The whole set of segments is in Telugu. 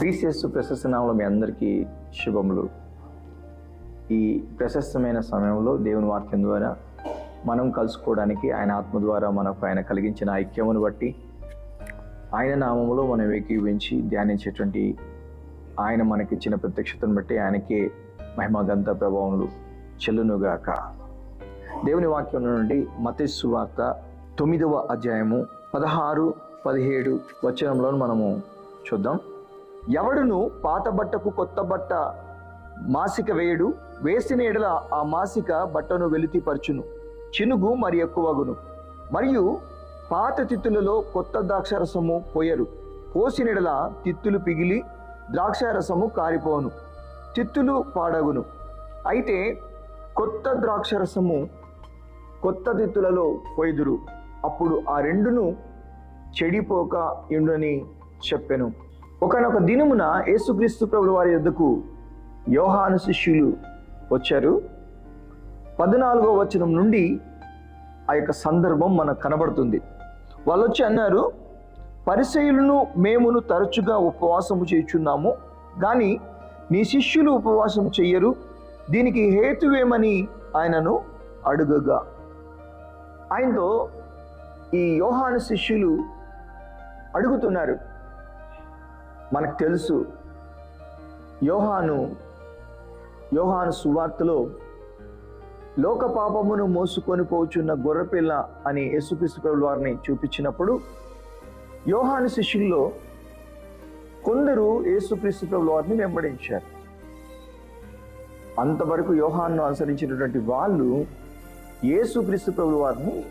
క్రీస్తు ప్రశస్త నామంలో మీ అందరికీ శుభములు. ఈ ప్రశస్తమైన సమయంలో దేవుని వాక్యం ద్వారా మనం కలుసుకోవడానికి ఆయన ఆత్మ ద్వారా మనకు ఆయన కలిగించిన ఐక్యమును బట్టి ఆయన నామంలో మనం ఏకీవించి ధ్యానించేటువంటి ఆయన మనకిచ్చిన ప్రత్యక్షతను బట్టి ఆయనకే మహిమగంత ప్రభావములు చెల్లునుగాక. దేవుని వాక్యం నుండి మతస్సు వార్త తొమ్మిదవ అధ్యాయము పదహారు పదిహేడు వచనంలో మనము చూద్దాం. ఎవడును పాత బట్టకు కొత్త బట్ట మాసిక వేయడు వేసిన ఎడల ఆ మాసిక బట్టను వెలితిపరచును. చినుగు మరి ఎక్కువగును. మరియు పాత తిత్తులలో కొత్త ద్రాక్షారసము పోయరు. పోసిన ఎడల తిత్తులు పిగిలి ద్రాక్షారసము కారిపోను. తిత్తులు పాడగును. అయితే కొత్త ద్రాక్షరసము కొత్త తిత్తులలో పోయిదురు. అప్పుడు ఆ రెండును చెడిపోక ఇండుని చెప్పెను. ఒకనొక దినమున యేసుక్రీస్తు ప్రభుల వారి యొద్దకు యోహాను శిష్యులు వచ్చారు. పద్నాలుగో వచనం నుండి ఆ యొక్క సందర్భం మనకు కనబడుతుంది. వాళ్ళు వచ్చి అన్నారు పరిశైలను మేమును తరచుగా ఉపవాసము చేయుచున్నాము కానీ నీ శిష్యులు ఉపవాసం చెయ్యరు దీనికి హేతువేమని ఆయనను అడుగగా. ఆయనతో ఈ యోహాను శిష్యులు అడుగుతున్నారు మనకు తెలుసు. యోహాను యోహాను సువార్తలో లోక పాపమును మోసుకొని పోచున్న గొర్రెపిల్ల అని యేసుక్రీస్తు ప్రభుల వారిని చూపించినప్పుడు యోహాను శిష్యుల్లో కొందరు యేసుక్రీస్తు ప్రభుల వారిని వెంబడించారు. అంతవరకు యోహాన్ను అనుసరించినటువంటి వాళ్ళు యేసుక్రీస్తు ప్రభు వారిని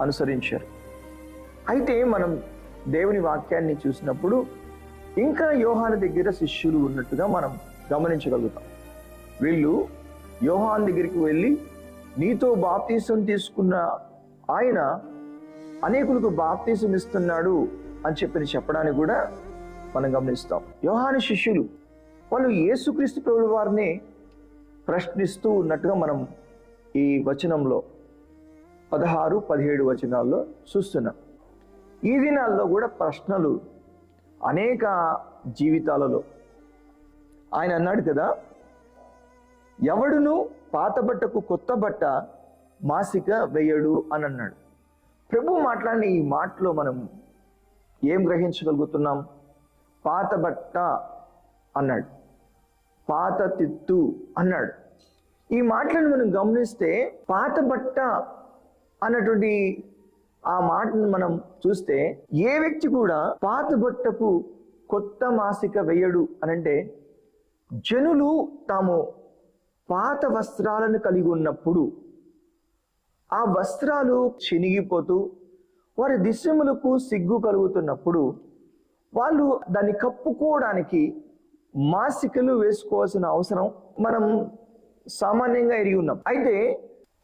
అనుసరించారు. అయితే మనం దేవుని వాక్యాన్ని చూసినప్పుడు ఇంకా యోహాను దగ్గర శిష్యులు ఉన్నట్టుగా మనం గమనించగలుగుతాం. వీళ్ళు యోహాన్ దగ్గరికి వెళ్ళి నీతో బాప్తీసం తీసుకున్న ఆయన అనేకులకు బాప్తీసం ఇస్తున్నాడు అని చెప్పి చెప్పడానికి కూడా మనం గమనిస్తాం. యోహాను శిష్యులు వాళ్ళు యేసుక్రీస్తు ప్రభుల వారిని ప్రశ్నిస్తూ ఉన్నట్టుగా మనం ఈ వచనంలో పదహారు పదిహేడు వచనాల్లో చూస్తున్నాం. ఈ దినాల్లో కూడా ప్రశ్నలు అనేక జీవితాలలో. ఆయన అన్నాడు కదా ఎవడును పాత బట్టకు కొత్త బట్ట మాసిక వేయడు అని అన్నాడు. ప్రభు మాట్లాడిన ఈ మాటలో మనం ఏం గ్రహించగలుగుతున్నాం? పాత బట్ట అన్నాడు. పాత తిత్తు అన్నాడు. ఈ మాటలను మనం గమనిస్తే పాత బట్ట అన్నటువంటి ఆ మాటను మనం చూస్తే ఏ వ్యక్తి కూడా పాత బట్టకు కొత్త మాసిక వేయడు అనంటే జనులు తాము పాత వస్త్రాలను కలిగి ఉన్నప్పుడు ఆ వస్త్రాలు చినిగిపోతూ వారి దిశములకు సిగ్గు కలుగుతున్నప్పుడు వాళ్ళు దాన్ని కప్పుకోవడానికి మాసికలు వేసుకోవాల్సిన అవసరం మనం సామాన్యంగా ఎరిగి ఉన్నాం. అయితే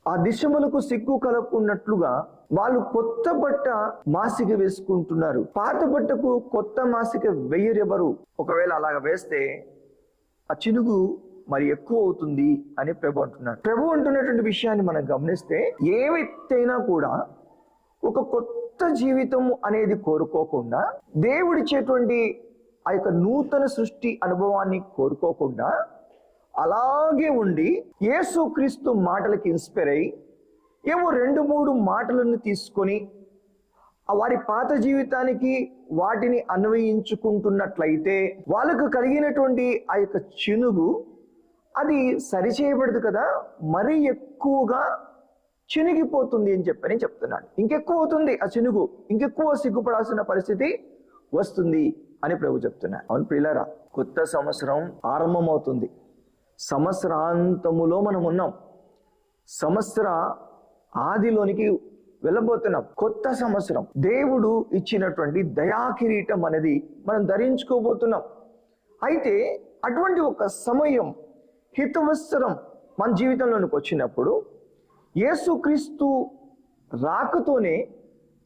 ఆ దిశములకు సిగ్గు కలుపుకున్నట్లుగా వాళ్ళు కొత్త బట్ట మాసిక వేసుకుంటున్నారు. పాత బట్టకు కొత్త మాసిక వెయ్యరెవరు ఒకవేళ అలాగ వేస్తే ఆ చినుగు మరి ఎక్కువ అవుతుంది అని ప్రభు అంటున్నారు ప్రభు అంటున్నటువంటి విషయాన్ని మనం గమనిస్తే ఏవైతేనా కూడా ఒక కొత్త జీవితం అనేది కోరుకోకుండా దేవుడిచ్చేటువంటి ఆ యొక్క నూతన సృష్టి అనుభవాన్ని కోరుకోకుండా అలాగే ఉండి యేసుక్రీస్తు మాటలకి ఇన్స్పైర్ అయ్యి ఏవో రెండు మూడు మాటలను తీసుకొని వారి పాత జీవితానికి వాటిని అన్వయించుకుంటున్నట్లయితే వాళ్ళకు కలిగినటువంటి ఆ యొక్క చినుగు అది సరిచేయబడదు కదా? మరీ ఎక్కువగా చినిగిపోతుంది అని చెప్పని చెప్తున్నాడు. ఇంకెక్కువ అవుతుంది ఆ చినుగు ఇంకెక్కువ సిగ్గుపడాల్సిన పరిస్థితి వస్తుంది అని ప్రభు చెప్తున్నాడు. అవును పిల్లరా కొత్త సంవత్సరం ఆరంభమవుతుంది. సంవత్సరాంతములో మనం ఉన్నాం. సంవత్సర ఆదిలోనికి వెళ్ళబోతున్నాం. కొత్త సంవత్సరం. దేవుడు ఇచ్చినటువంటి దయాకిరీటం అనేది మనం ధరించుకోబోతున్నాం. అయితే అటువంటి ఒక సమయం హితవత్సరం మన జీవితంలోనికి వచ్చినప్పుడు యేసుక్రీస్తు రాకతోనే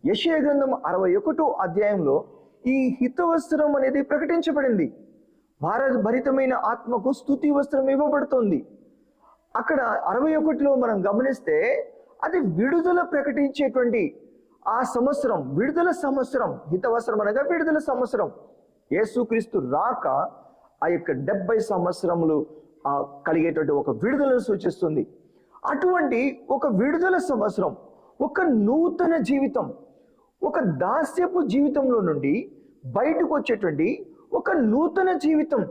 యశయ గ్రంథం అరవై ఒకటో అధ్యాయంలో ఈ హితవస్త్రం అనేది ప్రకటించబడింది. భారత భరితమైన ఆత్మకు స్థుతి వస్త్రం ఇవ్వబడుతుంది. అక్కడ అరవై ఒకటిలో మనం గమనిస్తే అది విడుదల ప్రకటించేటువంటి ఆ సంవత్సరం విడుదల సంవత్సరం హితవస్త్రం అనగా విడుదల సంవత్సరం. యేసుక్రీస్తు రాక ఆ యొక్క డెబ్బై సంవత్సరములు కలిగేటువంటి ఒక విడుదలను సూచిస్తుంది. అటువంటి ఒక విడుదల సంవత్సరం ఒక నూతన జీవితం ఒక దాస్యపు జీవితంలో నుండి బయటకు వచ్చేటువంటి ఒక నూతన జీవితం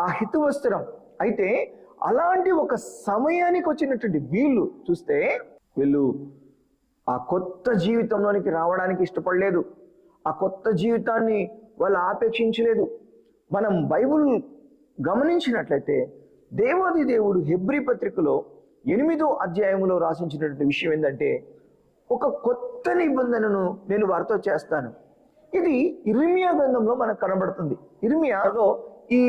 ఆ హితవస్త్రం. అయితే అలాంటి ఒక సమయానికి వచ్చినటువంటి వీళ్ళు చూస్తే వీళ్ళు ఆ కొత్త జీవితంలోనికి రావడానికి ఇష్టపడలేదు. ఆ కొత్త జీవితాన్ని వాళ్ళు ఆపేక్షించలేదు. మనం బైబుల్ గమనించినట్లయితే దేవాది దేవుడు హెబ్రి పత్రికలో ఎనిమిదో అధ్యాయంలో రాసించినటువంటి విషయం ఏంటంటే ఒక కొత్త నిబంధనను నేను వారితో చేస్తాను. ఇది ఇర్మియా గ్రంథంలో మనకు కనబడుతుంది. ఇర్మియాలో ఈ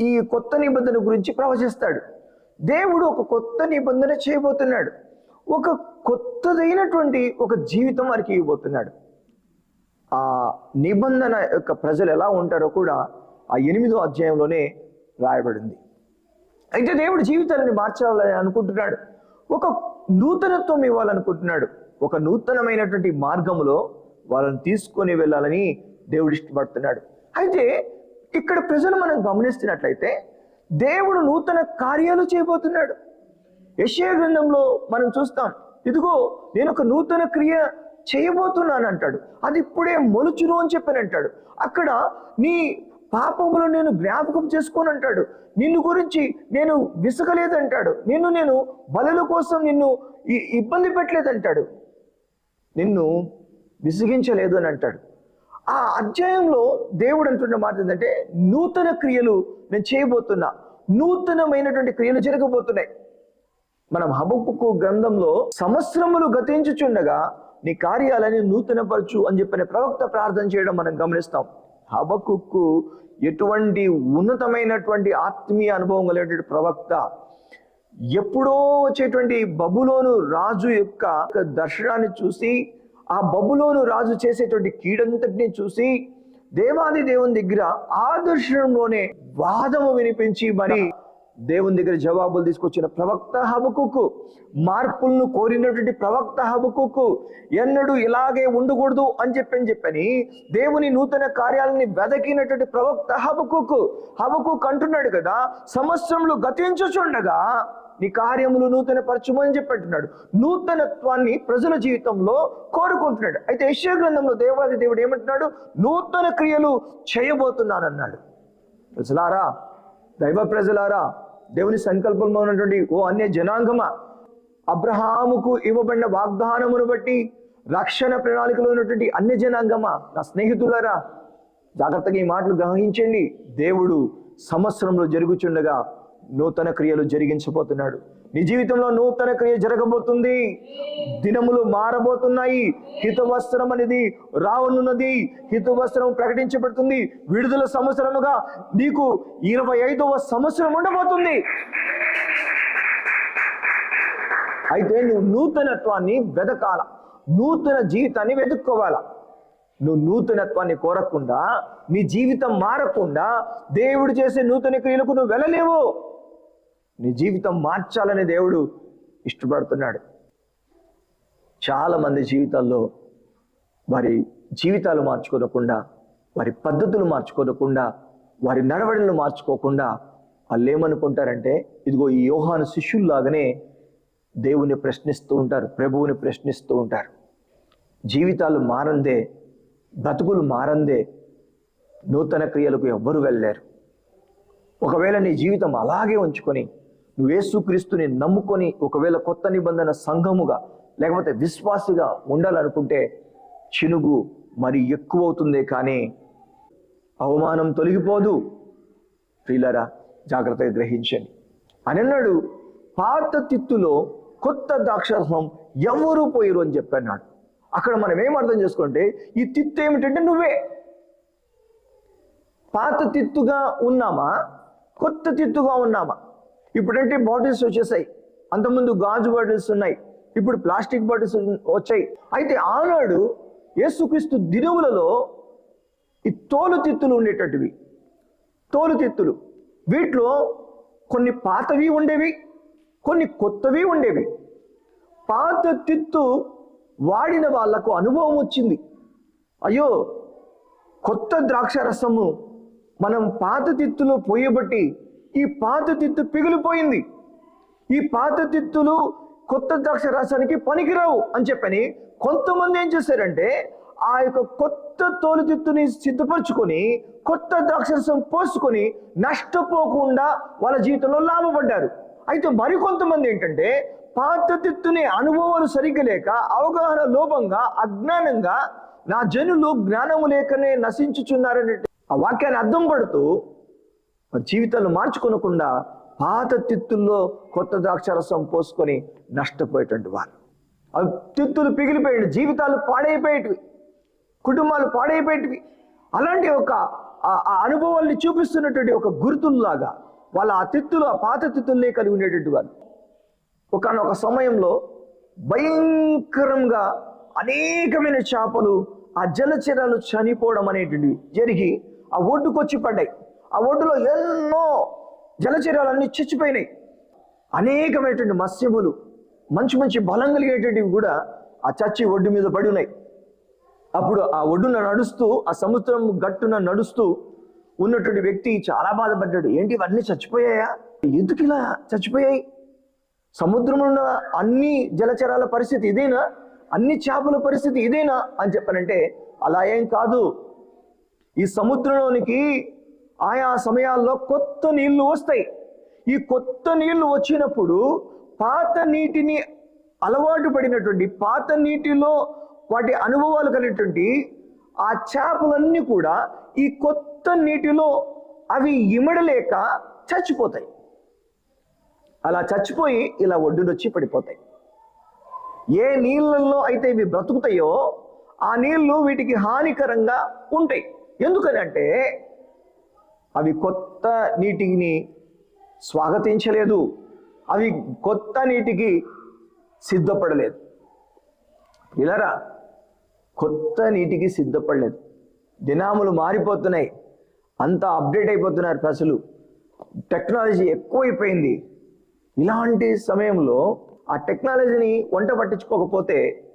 ఈ కొత్త నిబంధన గురించి ప్రవచిస్తాడు. దేవుడు ఒక కొత్త నిబంధన చేయబోతున్నాడు. ఒక కొత్తదైనటువంటి ఒక జీవితం వారికి ఇవ్వబోతున్నాడు. ఆ నిబంధన యొక్క ప్రజలు ఎలా ఉంటారో కూడా ఆ ఎనిమిదో అధ్యాయంలోనే రాయబడింది. అయితే దేవుడు జీవితాన్ని మార్చాలని అనుకుంటున్నాడు. ఒక నూతనత్వం ఇవ్వాలనుకుంటున్నాడు. ఒక నూతనమైనటువంటి మార్గంలో వాళ్ళని తీసుకొని వెళ్ళాలని దేవుడు ఇష్టపడుతున్నాడు. అయితే ఇక్కడ ప్రజలు మనం గమనిస్తున్నట్లయితే దేవుడు నూతన కార్యాలు చేయబోతున్నాడు. యశయ గ్రంథంలో మనం చూస్తాం ఇదిగో నేను ఒక నూతన క్రియ చేయబోతున్నాను అంటాడు. అది ఇప్పుడే మొలుచును అని చెప్పని అంటాడు. అక్కడ నీ పాపములు నేను జ్ఞాపకం చేసుకోను అంటాడు. నిన్ను గురించి నేను విసగలేదంటాడు. నిన్ను నేను బలుల కోసం నిన్ను ఇబ్బంది పెట్టలేదంటాడు. నిన్ను విసిగించలేదు అని అంటాడు. ఆ అధ్యాయంలో దేవుడు అంటున్న మాట ఏంటంటే నూతన క్రియలు నేను చేయబోతున్నా. నూతనమైనటువంటి క్రియలు జరగబోతున్నాయి. మనం హబక్కు గ్రంథంలో సంవత్సరములు గతించుచుండగా నీ కార్యాలని నూతనపరచు అని చెప్పిన ప్రవక్త ప్రార్థన చేయడం మనం గమనిస్తాం. హబక్కు ఎటువంటి ఉన్నతమైనటువంటి ఆత్మీయ అనుభవం కలిగినటువంటి ప్రవక్త ఎప్పుడో వచ్చేటువంటి బబులోను రాజు యొక్క దర్శనాన్ని చూసి ఆ బబులోను రాజు చేసేటువంటి కీడంతటిని చూసి దేవాది దేవుని దగ్గర ఆదర్శంలోనే వాదము వినిపించి మరి దేవుని దగ్గర జవాబులు తీసుకొచ్చిన ప్రవక్త హబుకుకు మార్పులను కోరినటువంటి ప్రవక్త హబుకుకు ఎన్నడూ ఇలాగే ఉండకూడదు అని చెప్పని చెప్పని దేవుని నూతన కార్యాలని వెదకినటువంటి ప్రవక్త హబుకుకు హబుకు అంటున్నాడు కదా సంవత్సరంలో గతించుచుండగా నీ కార్యములు నూతన పరచుమని చెప్పంటున్నాడు. నూతనత్వాన్ని ప్రజల జీవితంలో కోరుకుంటున్నాడు. అయితే యశ్వ గ్రంథంలో దేవాది దేవుడు ఏమంటున్నాడు? నూతన క్రియలు చేయబోతున్నానన్నాడు. ప్రజలారా దైవ ప్రజలారా దేవుని సంకల్పంలో ఉన్నటువంటి ఓ అన్య జనాంగమా? అబ్రహాముకు ఇవ్వబడిన వాగ్దానమును బట్టి రక్షణ ప్రణాళికలో ఉన్నటువంటి అన్య జనాంగమా? నా స్నేహితులారా జాగ్రత్తగా ఈ మాటలు గ్రహించండి. దేవుడు సంవత్సరంలో జరుగుచుండగా నూతన క్రియలు జరిగించబోతున్నాడు. నీ జీవితంలో నూతన క్రియ జరగబోతుంది. దినములు మారబోతున్నాయి. హితవస్త్రం అనేది రావనున్నది. హితవస్త్రం ప్రకటించబడుతుంది. విడుదల సంవత్సరముగా నీకు ఇరవై ఐదవ సంవత్సరం ఉండబోతుంది. అయితే నువ్వు నూతనత్వాన్ని వెదకాల. నూతన జీవితాన్ని వెతుక్కోవాలా నువ్వు నూతనత్వాన్ని కోరకుండా నీ జీవితం మారకుండా దేవుడు చేసే నూతన క్రియలకు నువ్వు వెళ్ళలేవు. నీ జీవితం మార్చాలని దేవుడు ఇష్టపడుతున్నాడు. చాలామంది జీవితాల్లో వారి జీవితాలు మార్చుకోకుండా వారి పద్ధతులు మార్చుకోకుండా వారి నడవడిలు మార్చుకోకుండా వాళ్ళు ఏమనుకుంటారంటే ఇదిగో ఈ యోహాను శిష్యుల్లాగానే దేవుని ప్రశ్నిస్తూ ఉంటారు ప్రభువుని ప్రశ్నిస్తూ ఉంటారు. జీవితాలు మారందే బతుకులు మారందే నూతన క్రియలకు ఎవ్వరు వెళ్ళలేరు. ఒకవేళ నీ జీవితం అలాగే ఉంచుకొని నువ్వు యేసుక్రీస్తుని నమ్ముకొని ఒకవేళ కొత్త నిబంధన సంఘముగా లేకపోతే విశ్వాసిగా ఉండాలనుకుంటే చినుగు మరి ఎక్కువ అవుతుందే కానీ అవమానం తొలగిపోదు. ప్రియులరా జాగ్రత్తగా గ్రహించండి. అని అన్నాడు. పాత తిత్తులో కొత్త ద్రాక్షరసం ఎవరు పోయిరు అని చెప్పన్నాడు అక్కడ మనం ఏం అర్థం చేసుకుంటే ఈ తిత్తు ఏమిటంటే నువ్వే. పాత తిత్తుగా ఉన్నామా? కొత్త తిత్తుగా ఉన్నామా? ఇప్పుడంటే బాటిల్స్ వచ్చేసాయి. అంతకుముందు గాజు బాటిల్స్ ఉన్నాయి. ఇప్పుడు ప్లాస్టిక్ బాటిల్స్ వచ్చాయి. అయితే ఆనాడు యేసుక్రీస్తు దినములలో ఈ తోలుతిత్తులు ఉండేటట్టువి తోలుతిత్తులు. వీటిలో కొన్ని పాతవి ఉండేవి కొన్ని కొత్తవి ఉండేవి. పాత తిత్తు వాడిన వాళ్ళకు అనుభవం వచ్చింది. అయ్యో కొత్త ద్రాక్ష రసము మనం పాత తిత్తులో పోయబట్టి ఈ పాత తిత్తు పిగిలిపోయింది. ఈ పాత తిత్తులు కొత్త ద్రాక్ష రసానికి పనికిరావు అని చెప్పని కొంతమంది ఏం చేశారంటే ఆ యొక్క కొత్త తోలు తిత్తుని సిద్ధపరచుకొని కొత్త ద్రాక్షరసం పోసుకొని నష్టపోకుండా వాళ్ళ జీవితంలో లాభపడ్డారు. అయితే మరికొంతమంది ఏంటంటే పాత తిత్తుని అనుభవాలు సరిగ్గా లేక అవగాహన లోపంగా అజ్ఞానంగా నా జనులు జ్ఞానము లేకనే నశించుచున్నారనే ఆ వాక్యాన్ని అర్థం పడుతూ మరి జీవితాలు మార్చుకోనకుండా పాత తిత్తుల్లో కొత్త ద్రాక్షారసం పోసుకొని నష్టపోయేటువంటి వారు. అవి తిత్తులు పిగిలిపోయాడు జీవితాలు పాడైపోయేటివి కుటుంబాలు పాడైపోయేటివి. అలాంటి ఒక ఆ- ఆ అనుభవాల్ని చూపిస్తున్నటువంటి ఒక గుర్తుల్లాగా వాళ్ళ ఆ తిత్తులు ఆ పాత తిత్తుల్నే కలిగి ఉండేటటువంటి వారు. ఒకనొక సమయంలో భయంకరంగా అనేకమైన చేపలు ఆ జలచరాలు చనిపోవడం అనేటువంటివి జరిగి ఆ ఒడ్డుకొచ్చి పడ్డాయి. ఆ ఒడ్డులో ఎన్నో జలచరాలన్నీ చచ్చిపోయినాయి. అనేకమైనటువంటి మత్స్యములు మంచి మంచి బలం కలిగేటువంటివి కూడా ఆ చచ్చి ఒడ్డు మీద పడి ఉన్నాయి. అప్పుడు ఆ ఒడ్డున నడుస్తూ ఆ సముద్రం గట్టున నడుస్తూ ఉన్నటువంటి వ్యక్తి చాలా బాధపడ్డాడు. ఏంటి ఇవన్నీ చచ్చిపోయాయా? ఎందుకు ఇలా చచ్చిపోయాయి? సముద్రంలో ఉన్న అన్ని జలచరాల పరిస్థితి ఇదేనా? అన్ని చేపల పరిస్థితి ఇదేనా అని చెప్పనంటే అలా ఏం కాదు. ఈ సముద్రంలోనికి ఆయా సమయాల్లో కొత్త నీళ్ళు వస్తాయి. ఈ కొత్త నీళ్ళు వచ్చినప్పుడు పాత నీటిని అలవాటు పడినటువంటి పాత నీటిలో వాటి అనుభవాలు కలిగినటువంటి ఆ చేపలన్నీ కూడా ఈ కొత్త నీటిలో అవి ఇమడలేక చచ్చిపోతాయి. అలా చచ్చిపోయి ఇలా ఒడ్డునొచ్చి పడిపోతాయి. ఏ నీళ్ళల్లో అయితే ఇవి బ్రతుకుతాయో ఆ నీళ్ళు వీటికి హానికరంగా ఉంటాయి. ఎందుకని అంటే అవి కొత్త నీటిని స్వాగతించలేదు. అవి కొత్త నీటికి సిద్ధపడలేదు. ఇలారా? కొత్త నీటికి సిద్ధపడలేదు. దినాములు మారిపోతున్నాయి. అంతా అప్డేట్ అయిపోతున్నారు ప్రజలు. టెక్నాలజీ ఎక్కువైపోయింది. ఇలాంటి సమయంలో ఆ టెక్నాలజీని వంట పట్టించుకోకపోతే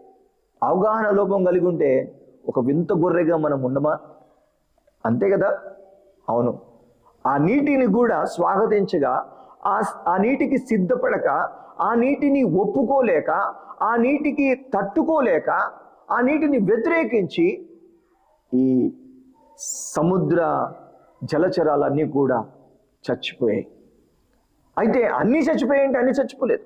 అవగాహన లోపం కలిగి ఉంటే ఒక వింత గొర్రెగా మనం ఉండమా? అంతే కదా? అవును. ఆ నీటిని కూడా స్వాగతించగా ఆ ఆ నీటికి సిద్ధపడక ఆ నీటిని ఒప్పుకోలేక ఆ నీటికి తట్టుకోలేక ఆ నీటిని వ్యతిరేకించి ఈ సముద్ర జలచరాలన్నీ కూడా చచ్చిపోయాయి. అయితే అన్నీ చచ్చిపోయాయంటే అన్నీ చచ్చిపోలేదు.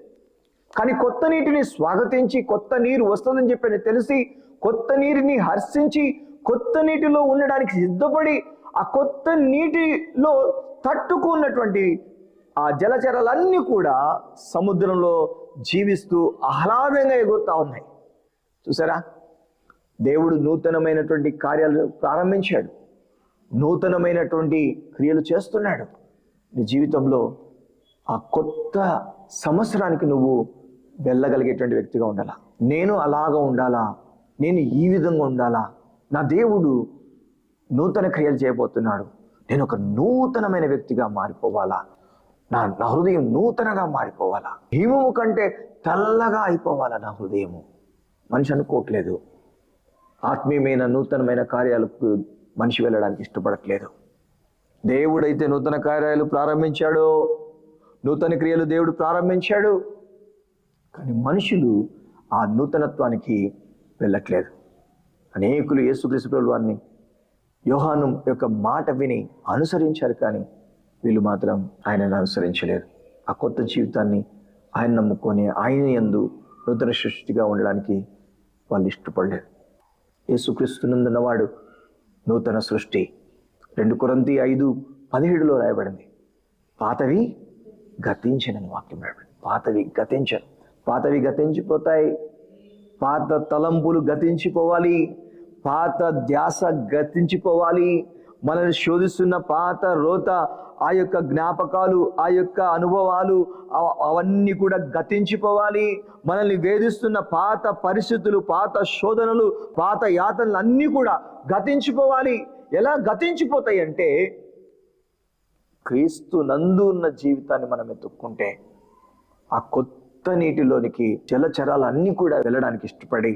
కానీ కొత్త నీటిని స్వాగతించి కొత్త నీరు వస్తుందని చెప్పని తెలిసి కొత్త నీరుని హర్షించి కొత్త నీటిలో ఉండడానికి సిద్ధపడి ఆ కొత్త నీటిలో తట్టుకున్నటువంటి ఆ జలచరాలన్నీ కూడా సముద్రంలో జీవిస్తూ ఆహ్లాదంగా ఎగురుతూ ఉన్నాయి. చూసారా? దేవుడు నూతనమైనటువంటి కార్యాలు ప్రారంభించాడు. నూతనమైనటువంటి క్రియలు చేస్తున్నాడు. నీ జీవితంలో ఆ కొత్త సంవత్సరానికి నువ్వు వెళ్ళగలిగేటువంటి వ్యక్తిగా ఉండాలా? నేను అలాగా ఉండాలా? నేను ఈ విధంగా ఉండాలా? నా దేవుడు నూతన క్రియలు చేయబోతున్నాడు. నేను ఒక నూతనమైన వ్యక్తిగా మారిపోవాలా? నా నా హృదయం నూతనగా మారిపోవాలా? హిమము కంటే తెల్లగా అయిపోవాలా నా హృదయము? మనిషి అనుకోవట్లేదు. ఆత్మీయమైన నూతనమైన కార్యాలకు మనిషి వెళ్ళడానికి ఇష్టపడట్లేదు. దేవుడైతే నూతన కార్యాలు ప్రారంభించాడో నూతన క్రియలు దేవుడు ప్రారంభించాడు. కానీ మనుషులు ఆ నూతనత్వానికి వెళ్ళట్లేదు. అనేకులు యేసుక్రీస్తు వారిని యోహాను యొక్క మాట విని అనుసరించారు కానీ వీళ్ళు మాత్రం ఆయనను అనుసరించలేరు. ఆ కొత్త జీవితాన్ని ఆయన నమ్ముకొని ఆయన యందు నూతన సృష్టిగా ఉండడానికి వాళ్ళు ఇష్టపడలేరు. యేసుక్రీస్తునందున్నవాడు నూతన సృష్టి. రెండు కొరంతి ఐదు పదిహేడులో రాయబడింది. పాతవి గతించనని వాక్యం రాయబడింది. పాతవి గతించను. పాతవి గతించిపోతాయి. పాత తలంపులు గతించిపోవాలి. పాత ధ్యాస గతించిపోవాలి మనల్ని శోధిస్తున్న పాత రోత ఆ యొక్క జ్ఞాపకాలు ఆ యొక్క అనుభవాలు అవ- అవన్నీ కూడా గతించిపోవాలి. మనల్ని వేధిస్తున్న పాత పరిస్థితులు పాత శోధనలు పాత యాతనలు అన్నీ కూడా గతించిపోవాలి. ఎలా గతించిపోతాయి అంటే క్రీస్తు నందు ఉన్న జీవితాన్ని మనం ఎత్తుక్కుంటే ఆ కొత్త నీటిలోనికి జలచరాలు అన్నీ కూడా వెళ్ళడానికి ఇష్టపడి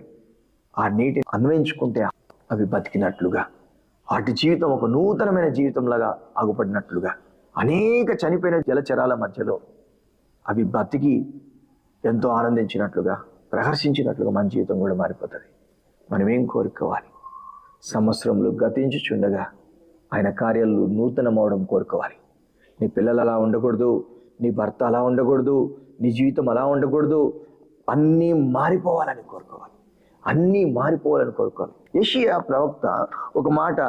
ఆ నీటిని అన్వయించుకుంటే అవి బతికినట్లుగా. వాటి జీవితం ఒక నూతనమైన జీవితంలాగా ఆగుపడినట్లుగా. అనేక చనిపోయిన జలచరాల మధ్యలో అవి బతికి ఎంతో ఆనందించినట్లుగా ప్రహర్షించినట్లుగా మన జీవితం కూడా మారిపోతుంది. మనం ఏం కోరుకోవాలి? సంవత్సరంలో గతించుచుండగా ఆయన కార్యాలు నూతనమవడం కోరుకోవాలి. నీ పిల్లలు అలా ఉండకూడదు నీ భర్త అలా ఉండకూడదు నీ జీవితం అలా ఉండకూడదు అన్నీ మారిపోవాలని కోరుకోవాలి. అన్నీ మారిపోవాలని కోరుకోవాలి యషియా ప్రవక్త ఒక మాట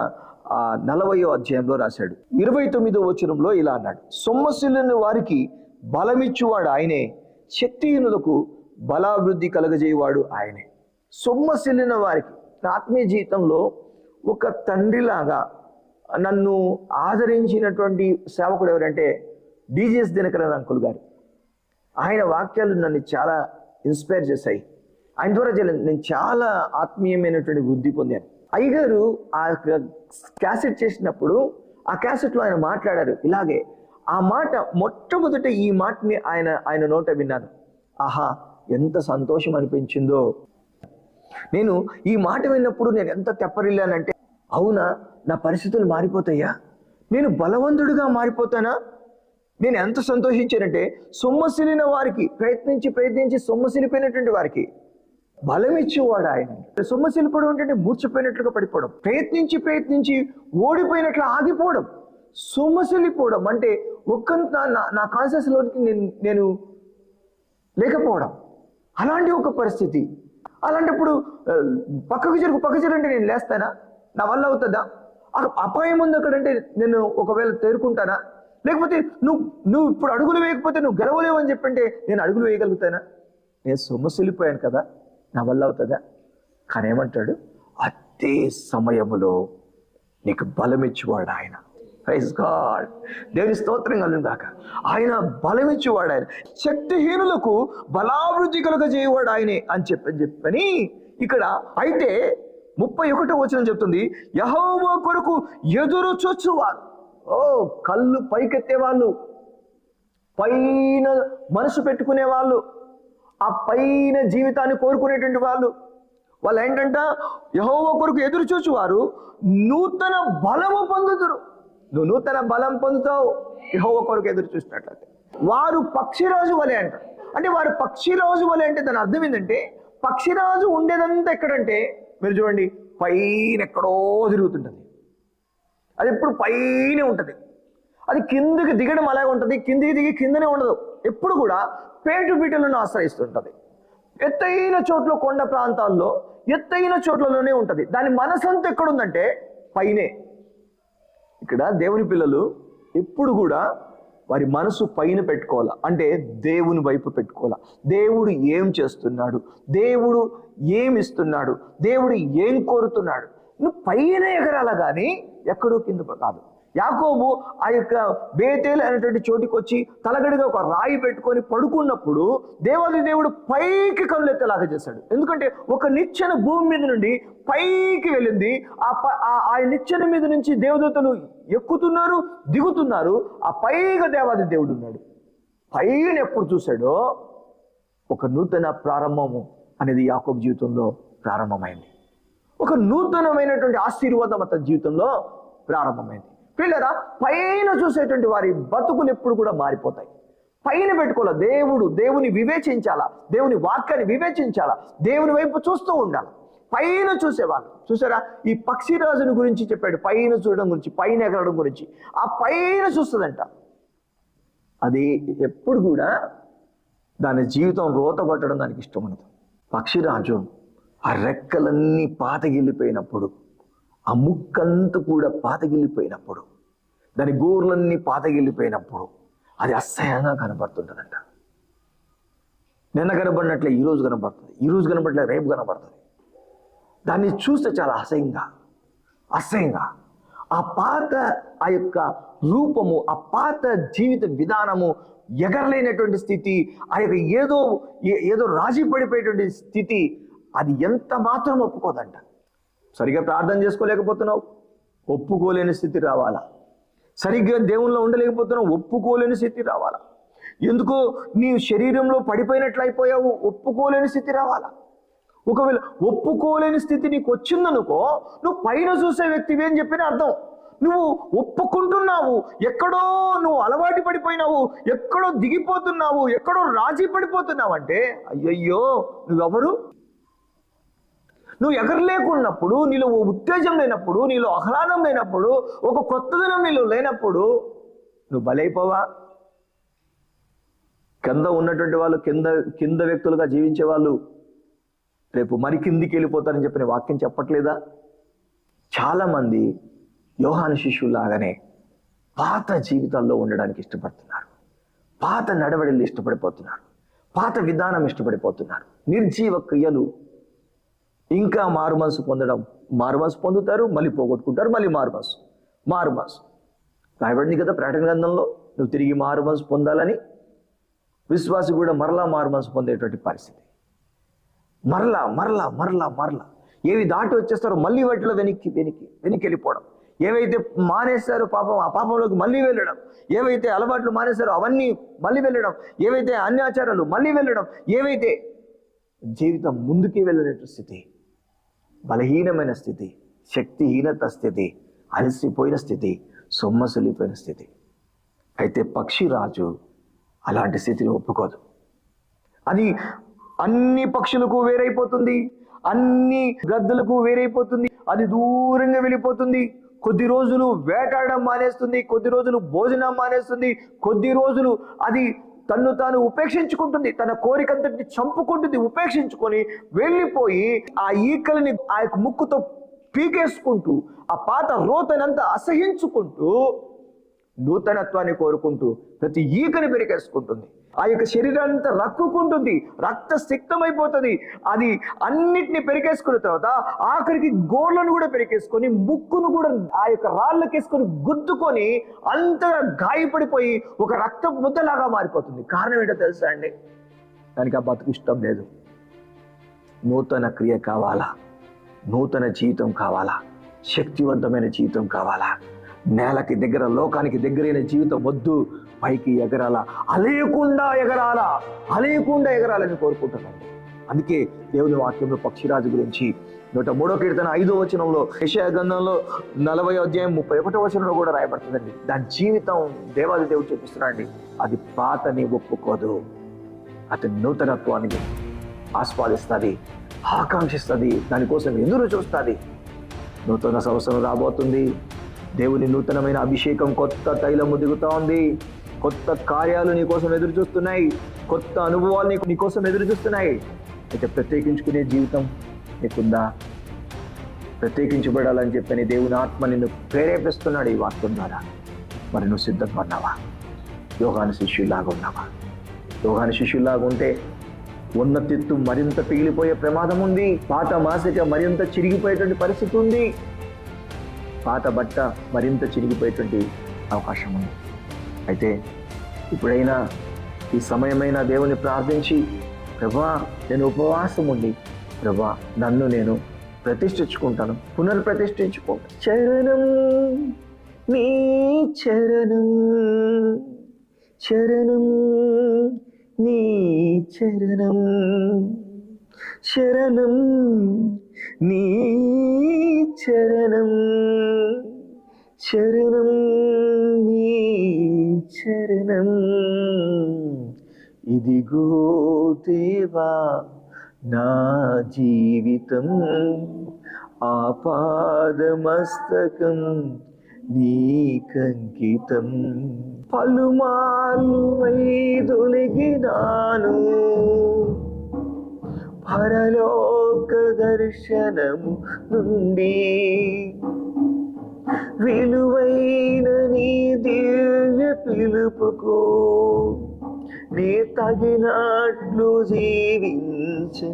ఆ నలభయో అధ్యాయంలో రాశాడు. ఇరవై తొమ్మిదో వచనంలో ఇలా అన్నాడు. సొమ్మసిల్లని వారికి బలమిచ్చువాడు ఆయనే శక్తిహీనులకు బలాభివృద్ధి కలగజేయవాడు ఆయనే. సొమ్మసిల్లిన వారికి ఆత్మీయ జీవితంలో ఒక తండ్రిలాగా నన్ను ఆదరించినటువంటి సేవకుడు ఎవరంటే డీజీఎస్ దినకరన్ అంకుల్ గారు. ఆయన వాక్యాలు నన్ను చాలా ఇన్స్పైర్ చేశాయి. ఆయన ద్వారా నేను చాలా ఆత్మీయమైనటువంటి వృద్ధి పొందాను. అయ్యగారు ఆ క్యాసెట్ చేసినప్పుడు ఆ క్యాసెట్లో ఆయన మాట్లాడారు ఇలాగే ఆ మాట మొట్టమొదట ఈ మాటని ఆయన ఆయన నోట విన్నాను. ఆహా ఎంత సంతోషం అనిపించిందో. నేను ఈ మాట విన్నప్పుడు నేను ఎంత తెప్పరిల్లానంటే అవునా నా పరిస్థితులు మారిపోతాయా? నేను బలవంతుడిగా మారిపోతానా? నేను ఎంత సంతోషించానంటే సొమ్మసిలిన వారికి ప్రయత్నించి ప్రయత్నించి సొమ్మసిలిపోయినటువంటి వారికి బలం ఇచ్చేవాడు ఆయన సొమ్మసిలిపోవడం అంటే మూర్చిపోయినట్లుగా పడిపోవడం. ప్రయత్నించి ప్రయత్నించి ఓడిపోయినట్లు ఆగిపోవడం. సొమ్మశిల్లిపోవడం అంటే ఒక్కంత నా నా కాన్షియస్లోకి నేను నేను లేకపోవడం. అలాంటి ఒక పరిస్థితి. అలాంటప్పుడు పక్కకు జరుగు పక్క జరుగు అంటే నేను లేస్తానా? నా వల్ల అవుతుందా? అపాయం ఉంది అక్కడంటే నేను ఒకవేళ తేరుకుంటానా? లేకపోతే నువ్వు నువ్వు ఇప్పుడు అడుగులు వేయకపోతే నువ్వు గెలవలేవు అని చెప్పంటే నేను అడుగులు వేయగలుగుతానా? నేను సొమ్మసిల్లిపోయాను కదా. నా వల్ల అవుతుందా? కానీ ఏమంటాడు అదే సమయములో నీకు బలమిచ్చేవాడు ఆయన. ప్రైజ్ గాడ్ దేవుని స్తోత్రం దాకా ఆయన బలమిచ్చేవాడు ఆయన. శక్తిహీనులకు బలాభివృద్ధి కలుగజేయవాడు ఆయనే అని చెప్పని చెప్పని ఇక్కడ అయితే ముప్పై ఒకటో వచ్చిన చెప్తుంది. యహోవా కొరకు ఎదురు చూచువారు. ఓ కళ్ళు పైకెత్తే వాళ్ళు పైన మనసు పెట్టుకునే వాళ్ళు ఆ పైన జీవితాన్ని కోరుకునేటువంటి వాళ్ళు. వాళ్ళు ఏంటంట? యహోవ కొరకు ఎదురు చూచువారు నూతన బలము పొందుతురు నువ్వు నూతన బలం పొందుతావు యహోవ కొరకు ఎదురు చూసినట్లయితే. వారు పక్షిరాజు వలె అంట. అంటే వారు పక్షిరాజు వలె అంటే దాని అర్థం ఏంటంటే పక్షిరాజు ఉండేదంతా ఎక్కడంటే మీరు చూడండి పైన ఎక్కడో తిరుగుతుంటుంది. అది ఎప్పుడు పైన ఉంటుంది. అది కిందికి దిగడం అలాగే ఉంటుంది కిందికి దిగి కిందనే ఉండదు. ఎప్పుడు కూడా పేటు పీటలను ఆశ్రయిస్తుంటుంది. ఎత్తైన చోట్ల కొండ ప్రాంతాల్లో ఎత్తైన చోట్లలోనే ఉంటుంది. దాని మనసంతా ఎక్కడుందంటే పైనే. ఇక్కడ దేవుని పిల్లలు ఎప్పుడు కూడా వారి మనసు పైన పెట్టుకోవాలా? అంటే దేవుని వైపు పెట్టుకోవాలా? దేవుడు ఏం చేస్తున్నాడు? దేవుడు ఏం ఇస్తున్నాడు? దేవుడు ఏం కోరుతున్నాడు? నువ్వు పైన ఎగరాల కానీ ఎక్కడో కింద కాదు. యాకోబు ఆ యొక్క బేతేలు అనేటువంటి చోటికి వచ్చి తలగడిగా ఒక రాయి పెట్టుకొని పడుకున్నప్పుడు దేవాది దేవుడు పైకి కళ్ళెత్తేలాగా చేశాడు. ఎందుకంటే ఒక నిచ్చెన భూమి మీద నుండి పైకి వెళ్ళింది. ఆ ప- ఆ- ఆ నిచ్చెన మీద నుంచి దేవదూతలు ఎక్కుతున్నారు దిగుతున్నారు. ఆ పైగా దేవాది దేవుడు ఉన్నాడు. పైన ఎప్పుడు చూశాడో ఒక నూతన ప్రారంభము అనేది యాకోబు జీవితంలో ప్రారంభమైంది. ఒక నూతనమైనటువంటి ఆశీర్వాదం అతని జీవితంలో ప్రారంభమైంది. పిల్లరా పైన చూసేటువంటి వారి బతుకులు ఎప్పుడు కూడా మారిపోతాయి. పైన పెట్టుకోవాలా? దేవుడు దేవుని వివేచించాలా? దేవుని వాక్యాన్ని వివేచించాలా? దేవుని వైపు చూస్తూ ఉండాలి? పైన చూసేవాళ్ళు. చూసారా? ఈ పక్షిరాజుని గురించి చెప్పాడు. పైన చూడడం గురించి పైన ఎగరడం గురించి. ఆ పైన చూస్తుందంట. అది ఎప్పుడు కూడా దాని జీవితం రోత కొట్టడం దానికి ఇష్టం ఉండదు. పక్షిరాజు ఆ రెక్కలన్నీ పాతగిల్లిపోయినప్పుడు ఆ ముక్కంతా కూడా పాతగిల్లిపోయినప్పుడు దాని గోర్లన్నీ పాతగిల్లిపోయినప్పుడు అది అసహ్యంగా కనబడుతుంటుందంట. నిన్న కనబడినట్లే ఈరోజు కనబడుతుంది. ఈరోజు కనబడలే రేపు కనబడుతుంది. దాన్ని చూస్తే చాలా అసహ్యంగా అసహ్యంగా. ఆ పాత ఆ యొక్క రూపము ఆ పాత జీవిత విధానము ఎగరలేనటువంటి స్థితి ఆ యొక్క ఏదో ఏ- ఏదో రాజీ పడిపోయేటువంటి స్థితి అది ఎంత మాత్రం ఒప్పుకోదంట. సరిగ్గా ప్రార్థన చేసుకోలేకపోతున్నావు ఒప్పుకోలేని స్థితి రావాలా? సరిగ్గా దేవుణ్ణిలో ఉండలేకపోతున్నావు ఒప్పుకోలేని స్థితి రావాలా? ఎందుకో నీ శరీరంలో పడిపోయినట్లు అయిపోయావు ఒప్పుకోలేని స్థితి రావాలా? ఒకవేళ ఒప్పుకోలేని స్థితి నీకు వచ్చిందనుకో నువ్వు పైన చూసే వ్యక్తివి అని చెప్పిన అర్థం. నువ్వు ఒప్పుకుంటున్నావు ఎక్కడో నువ్వు అలవాటు పడిపోయినావు ఎక్కడో దిగిపోతున్నావు ఎక్కడో రాజీ పడిపోతున్నావు అంటే అయ్యయ్యో నువ్వెవరు? నువ్వు ఎగరలేకున్నప్పుడు నీలో ఓ ఉత్తేజం లేనప్పుడు నీలో ఆహ్లాదం లేనప్పుడు ఒక కొత్తదనం నీలో లేనప్పుడు నువ్వు బలైపోవా? కింద ఉన్నటువంటి వాళ్ళు కింద కింద వ్యక్తులుగా జీవించే వాళ్ళు రేపు మరి కిందికి వెళ్ళిపోతారని చెప్పిన వాక్యం చెప్పట్లేదా? చాలామంది యోహాను శిష్యులాగానే పాత జీవితాల్లో ఉండడానికి ఇష్టపడుతున్నారు. పాత నడవడిలు ఇష్టపడిపోతున్నారు. పాత విధానం ఇష్టపడిపోతున్నారు. నిర్జీవ క్రియలు ఇంకా మారుమనసు పొందడం. మారుమనసు పొందుతారు మళ్ళీ పోగొట్టుకుంటారు మళ్ళీ మారుమనసు మారుమనసు రాయబడింది కదా ప్రకటన గ్రంథంలో నువ్వు తిరిగి మారుమనసు పొందాలని. విశ్వాసి కూడా మరలా మారుమనసు పొందేటువంటి పరిస్థితి. మరలా మరలా మరలా మరలా. ఏవి దాటి వచ్చేస్తారో మళ్ళీ వాటిలో వెనక్కి వెనక్కి వెనక్కి వెళ్ళిపోవడం. ఏవైతే మానేస్తారో పాపం ఆ పాపంలోకి మళ్ళీ వెళ్ళడం. ఏవైతే అలవాట్లు మానేస్తారో అవన్నీ మళ్ళీ వెళ్ళడం. ఏవైతే అన్యాచారాలు మళ్ళీ వెళ్ళడం. ఏవైతే జీవితం ముందుకి వెళ్ళినట్టు స్థితి. బలహీనమైన స్థితి శక్తిహీనత స్థితి అలసిపోయిన స్థితి సొమ్మసిల్లిపోయిన స్థితి. అయితే పక్షిరాజు అలాంటి స్థితిని ఒప్పుకోదు. అది అన్ని పక్షులకు వేరైపోతుంది అన్ని గద్దలకు వేరైపోతుంది అది దూరంగా వెళ్ళిపోతుంది. కొద్ది రోజులు వేటాడడం మానేస్తుంది కొద్ది రోజులు భోజనం మానేస్తుంది కొద్ది రోజులు అది తన్ను తాను ఉపేక్షించుకుంటుంది తన కోరికంతటిని చంపుకుంటుంది ఉపేక్షించుకొని వెళ్ళిపోయి ఆ ఈకలని ఆ యొక్క ముక్కుతో పీకేసుకుంటూ ఆ పాత రోతనంతా అసహించుకుంటూ నూతనత్వాన్ని కోరుకుంటూ ప్రతి ఈకని పెరిగేసుకుంటుంది. ఆ యొక్క శరీరాన్ని అంతా రక్కుకుంటుంది రక్త సిక్తమైపోతుంది అది అన్నిటిని పెరిగేసుకున్న తర్వాత ఆఖరికి గోళ్ళను కూడా పెరిగేసుకొని ముక్కును కూడా ఆ యొక్క రాళ్ళకేసుకొని గుద్దుకొని అంతగా గాయపడిపోయి ఒక రక్త ముద్దలాగా మారిపోతుంది. కారణం ఏంటో తెలుసా అండి? దానికి ఆ బతుకు ఇష్టం లేదు. నూతన క్రియ కావాలా? నూతన జీవితం కావాలా? శక్తివంతమైన జీవితం కావాలా? నేలకి దగ్గర లోకానికి దగ్గరైన జీవితం వద్దు. పైకి ఎగరాల? అలేకుండా ఎగరాల? అలేకుండా ఎగరాలని కోరుకుంటున్నాను అందుకే దేవుని వాక్యంలో పక్షిరాజు గురించి నూట మూడో కీర్తన ఐదో వచనంలో యెషయా గ్రంథంలో నలభై అధ్యాయం ముప్పై ఒకటో వచనంలో కూడా రాయబడుతుందండి. దాని జీవితం దేవాది దేవుడు చూపిస్తున్నాడండి. అది పాతని ఒప్పుకోదు. అతని నూతనత్వాన్ని ఆస్వాదిస్తుంది ఆకాంక్షిస్తుంది దానికోసం ఎదురు చూస్తుంది. నూతన సంవత్సరం రాబోతుంది. దేవుని నూతనమైన అభిషేకం కొత్త తైలము దిగుతా ఉంది కొత్త కార్యాలు నీ కోసం ఎదురు చూస్తున్నాయి. కొత్త అనుభవాలు నీకు నీ కోసం ఎదురు చూస్తున్నాయి. అయితే ప్రత్యేకించుకునే జీవితం నీకుందా? ప్రత్యేకించబడాలని చెప్పని దేవుని ఆత్మ నిన్ను ప్రేరేపిస్తున్నాడు ఈ వాక్యం ద్వారా. మరి నువ్వు సిద్ధంగా ఉన్నావా? యోగాను శిష్యులాగా ఉన్నావా? యోగాను శిష్యులాగా ఉంటే ఉన్నతిత్తు మరింత పిగిలిపోయే ప్రమాదం ఉంది. పాత మాసిక మరింత చిరిగిపోయేటువంటి పరిస్థితి ఉంది. పాత బట్ట మరింత చిరిగిపోయేటువంటి అవకాశం ఉంది. అయితే ఇప్పుడైనా ఈ సమయమైనా దేవుని ప్రార్థించి ప్రభా నేను ఉపవాసం ఉండి ప్రభా నన్ను నేను ప్రతిష్ఠించుకుంటాను. పునర్ప్రతిష్ఠించుకుంటాను చరణం నీ చరణం చరణం నీ చరణం శరణం నీ చరణం చరణం నీ చరణం. ఇదిగో దేవా నా జీవితం ఆపాదమస్తకం నీకంకితం పలుమార్లు వైదొలిగినాను పరలోక దర్శనము నుండి విలువైన నీ దివ్య పిలుపుకు నే తగినట్లు జీవించనైతే.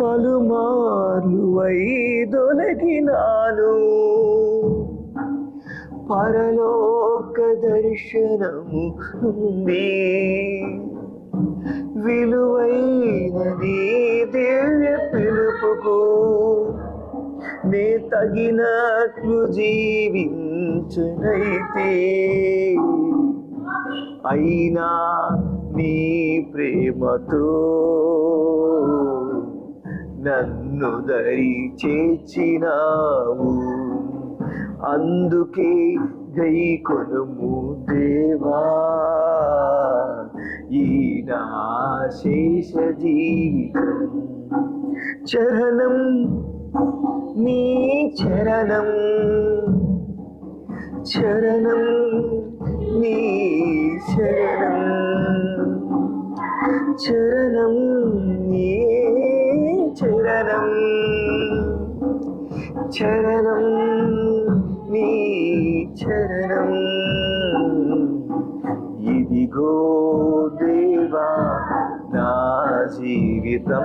పలుమార్లు వైదొలగినాను. పరలోక దర్శనము నుండి విలువైన దివ్య పిలుపుకు. నే తగినట్లు జీవించునైతే. అయినా నీ ప్రేమతో నన్ను దరి చేర్చినావు అందుకే గై కొనుము దేవా. ఈ నా శేష జీవితం చరణం నీ చరణం చరణం నీ శరణం చరణం నీ చరణం చరణం నీ చరణం ఇగో దేవా నా జీవితం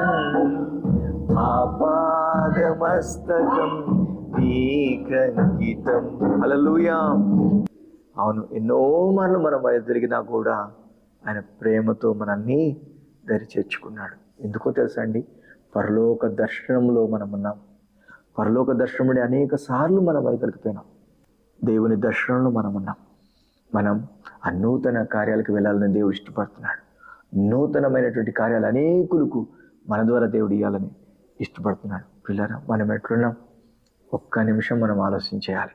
ఆపాదమస్తకం నీకంకితం అలలుయా అవును ఎన్నో మార్లు మనం ఎదురిగినా కూడా ఆయన ప్రేమతో మనల్ని దరి చేర్చుకున్నాడు ఎందుకో తెలుసా అండి? పరలోక దర్శనంలో మనం ఉన్నాం. పరలోక దర్శనముడి అనేక సార్లు మనం వైదొలికిపోయినాం దేవుని దర్శనంలో మనం ఉన్నాం. మనం ఆ నూతన కార్యాలకు వెళ్ళాలని దేవుడు ఇష్టపడుతున్నాడు. నూతనమైనటువంటి కార్యాలు అనేకులకు మన ద్వారా దేవుడు ఇవ్వాలని ఇష్టపడుతున్నాడు. పిల్లరా మనం ఎట్లున్నాం? ఒక్క నిమిషం మనం ఆలోచించేయాలి.